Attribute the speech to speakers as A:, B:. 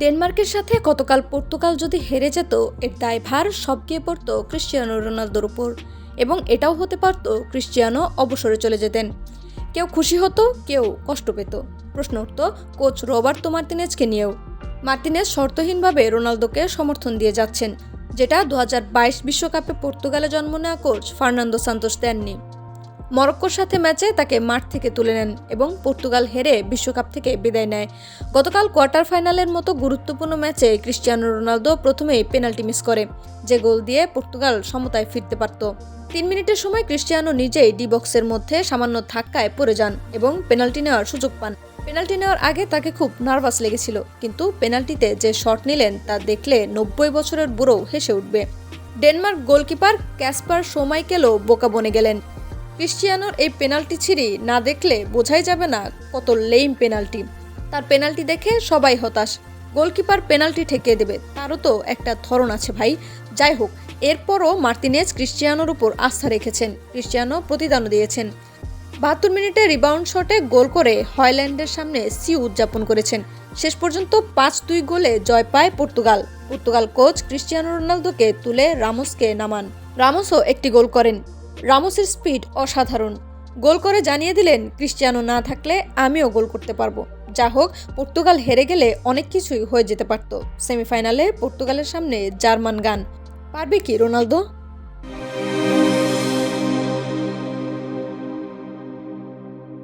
A: ডেনমার্কের সাথে গতকাল পর্তুগাল যদি হেরে যেত, এর দায়ভার সব গিয়ে পড়তো ক্রিশ্চিয়ানো রোনালদোর উপর এবং এটাও হতে পারতো ক্রিশ্চিয়ানো অবসরে চলে যেতেন। কেউ খুশি হতো, কেউ কষ্ট পেত। প্রশ্ন উঠত, কোচ রবার্তো মার্তিনেজকে নিয়েও? মার্তিনেজ শর্তহীনভাবে রোনালদোকে সমর্থন দিয়ে যাচ্ছেন, যেটা দু বিশ্বকাপে পর্তুগালে জন্ম নেওয়া কোচ ফার্নান্দো সান্তোস দেননি। মরক্কোর সাথে ম্যাচে তাকে মাঠ থেকে তুলে নেন এবং পর্তুগাল হেরে বিশ্বকাপ থেকে বিদায় নেয়। গতকাল কোয়ার্টার ফাইনালের মতো গুরুত্বপূর্ণ ম্যাচে ক্রিস্টিয়ানো রোনালদো প্রথমেই পেনাল্টি মিস করে, যে গোল দিয়ে পর্তুগাল সমতায় ফিরতে পারত। তিন মিনিটের সময় ক্রিস্টিয়ানো নিজেই ডি বক্সের মধ্যে সামান্য ধাক্কায় পড়ে যান এবং পেনাল্টি নেওয়ার সুযোগ পান। পেনাল্টি নেওয়ার আগে তাকে খুব নার্ভাস লেগেছিল, কিন্তু পেনাল্টিতে যে শট নিলেন তা দেখলে নব্বই বছরের বুড়ো হেসে উঠবে। ডেনমার্ক গোলকিপার ক্যাসপার সোমাইকেলও বোকা বনে গেলেন। ক্রিস্টিয়ানোর এই পেনাল্টি ছিঁড়ি না দেখলে বোঝাই যাবে না কত লেইম পেনাল্টি। তার পেনাল্টি দেখে সবাই হতাশ। গোলকিপার পেনাল্টি ঠেকিয়ে দেবে, তারও তো একটা ধরন আছে ভাই। যাই হোক, এরপরও মার্তিনেজ ক্রিস্টিয়ানোর উপর আস্থা রেখেছেন। ক্রিস্টিয়ানো প্রতিদানও দিয়েছেন। বাহাত্তর মিনিটে রিবাউন্ড শটে গোল করে হয়ল্যান্ডের সামনে সি উদযাপন করেছেন। শেষ পর্যন্ত পাঁচ দুই গোলে জয় পায় পর্তুগাল। পর্তুগাল কোচ ক্রিস্টিয়ানো রোনালদোকে তুলে রামোসকে নামান। রামোসও একটি গোল করেন। রামোসের স্পিড অসাধারণ। গোল করে জানিয়ে দিলেন, ক্রিশ্চিয়ানো না থাকলে আমিও গোল করতে পারব। যা হোক, পর্তুগাল হেরে গেলে অনেক কিছুই হয়ে যেতে পারত। সেমিফাইনালে পর্তুগালের সামনে জার্মান গান। পারবে কি রোনালদো?